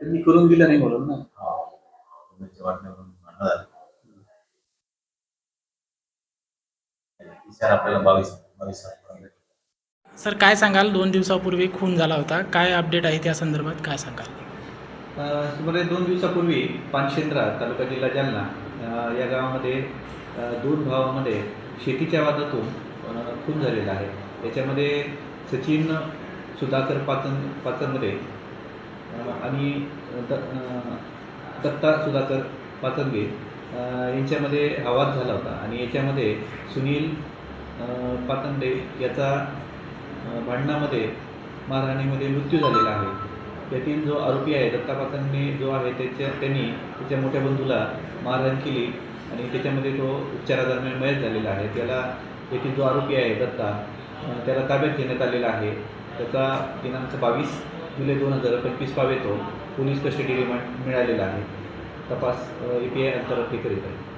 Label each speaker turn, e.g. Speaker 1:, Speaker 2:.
Speaker 1: त्यांनी करून दिलं नाही म्हणून ना.
Speaker 2: सर काय सांगाल? दोन दिवसापूर्वी खून झाला होता. काय अपडेट आहे त्या संदर्भात? काय सांगाल?
Speaker 3: सुमारे दोन दिवसापूर्वी पानशेंद्रा तालुका जिल्हा जालना या गावामध्ये दोन भावामध्ये शेतीच्या वादातून खून झालेला आहे. याच्यामध्ये सचिन सुधाकर पाचन पाचंद्रे अ, आणि द दत्ता सुधाकर पाचनगे यांच्यामध्ये आवाज झाला होता. आणि याच्यामध्ये सुनील अ, पाचंडे याचा भांडणामध्ये मारहाणीमध्ये मृत्यू झालेला आहे. यातील जो आरोपी आहे दत्ता पाचनने जो आहे त्याच्या त्यांनी त्याच्या मोठ्या बंधूला मारहाण केली आणि त्याच्यामध्ये तो उपचारादरम्यान मयत झालेला आहे. त्याला येथील जो आरोपी आहे दत्ता त्याला ताब्यात घेण्यात आलेला आहे. त्याचा दिनांक बावीस जुलै दोन हजार पंचवीस पावे तो पोलीस कस्टडी रिमांड मिळालेला आहे. तपास ए पी आय अंतर्गत करीत आहे.